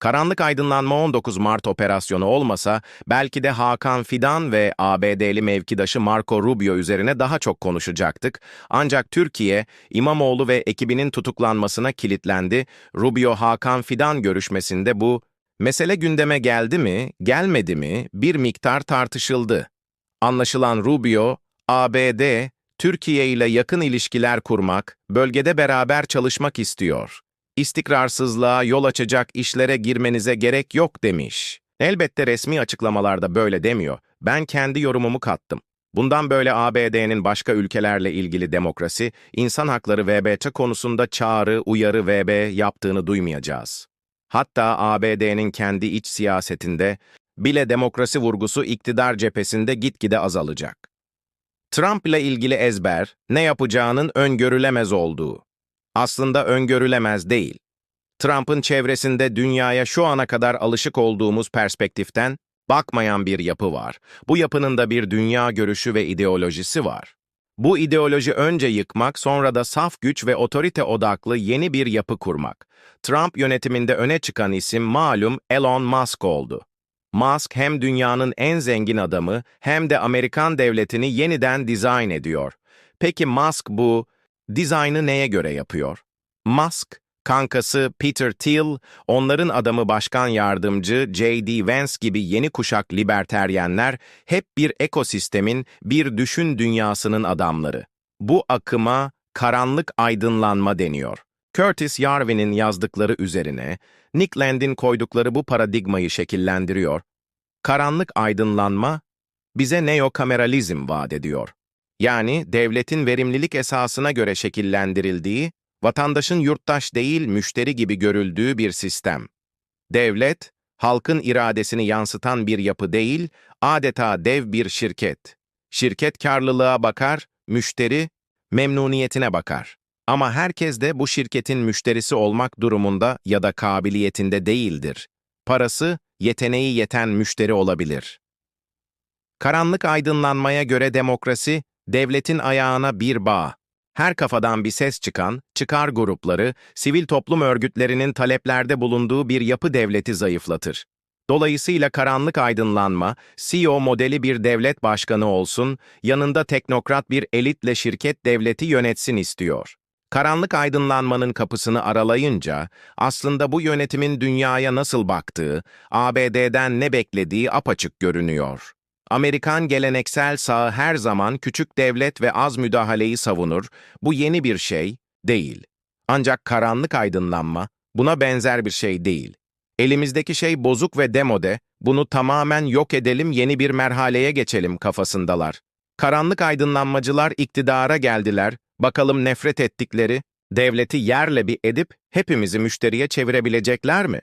Karanlık Aydınlanma 19 Mart operasyonu olmasa belki de Hakan Fidan ve ABD'li mevkidaşı Marco Rubio üzerine daha çok konuşacaktık. Ancak Türkiye, İmamoğlu ve ekibinin tutuklanmasına kilitlendi. Rubio Hakan Fidan görüşmesinde bu mesele gündeme geldi mi, gelmedi mi bir miktar tartışıldı. Anlaşılan Rubio, ABD, Türkiye ile yakın ilişkiler kurmak, bölgede beraber çalışmak istiyor. İstikrarsızlığa yol açacak işlere girmenize gerek yok demiş. Elbette resmi açıklamalarda böyle demiyor. Ben kendi yorumumu kattım. Bundan böyle ABD'nin başka ülkelerle ilgili demokrasi, insan hakları VBT konusunda çağrı, uyarı VB yaptığını duymayacağız. Hatta ABD'nin kendi iç siyasetinde bile demokrasi vurgusu iktidar cephesinde gitgide azalacak. Trump ile ilgili ezber, ne yapacağının öngörülemez olduğu. Aslında öngörülemez değil. Trump'ın çevresinde dünyaya şu ana kadar alışık olduğumuz perspektiften bakmayan bir yapı var. Bu yapının da bir dünya görüşü ve ideolojisi var. Bu ideoloji önce yıkmak, sonra da saf güç ve otorite odaklı yeni bir yapı kurmak. Trump yönetiminde öne çıkan isim malum Elon Musk oldu. Musk hem dünyanın en zengin adamı hem de Amerikan devletini yeniden dizayn ediyor. Peki Musk bu dizaynı neye göre yapıyor? Musk, kankası Peter Thiel, onların adamı başkan yardımcı J.D. Vance gibi yeni kuşak liberteryenler hep bir ekosistemin, bir düşün dünyasının adamları. Bu akıma karanlık aydınlanma deniyor. Curtis Yarvin'in yazdıkları üzerine, Nick Land'in koydukları bu paradigmayı şekillendiriyor. Karanlık aydınlanma, bize neokameralizm vaat ediyor. Yani devletin verimlilik esasına göre şekillendirildiği, vatandaşın yurttaş değil müşteri gibi görüldüğü bir sistem. Devlet, halkın iradesini yansıtan bir yapı değil, adeta dev bir şirket. Şirket karlılığa bakar, müşteri memnuniyetine bakar. Ama herkes de bu şirketin müşterisi olmak durumunda ya da kabiliyetinde değildir. Parası, yeteneği yeten müşteri olabilir. Karanlık aydınlanmaya göre demokrasi, devletin ayağına bir bağ. Her kafadan bir ses çıkan, çıkar grupları, sivil toplum örgütlerinin taleplerde bulunduğu bir yapı devleti zayıflatır. Dolayısıyla karanlık aydınlanma, CEO modeli bir devlet başkanı olsun, yanında teknokrat bir elitle şirket devleti yönetsin istiyor. Karanlık aydınlanmanın kapısını aralayınca, aslında bu yönetimin dünyaya nasıl baktığı, ABD'den ne beklediği apaçık görünüyor. Amerikan geleneksel sağı her zaman küçük devlet ve az müdahaleyi savunur, bu yeni bir şey değil. Ancak karanlık aydınlanma buna benzer bir şey değil. Elimizdeki şey bozuk ve demode, bunu tamamen yok edelim yeni bir merhaleye geçelim kafasındalar. Karanlık aydınlanmacılar iktidara geldiler, bakalım nefret ettikleri, devleti yerle bir edip hepimizi müşteriye çevirebilecekler mi?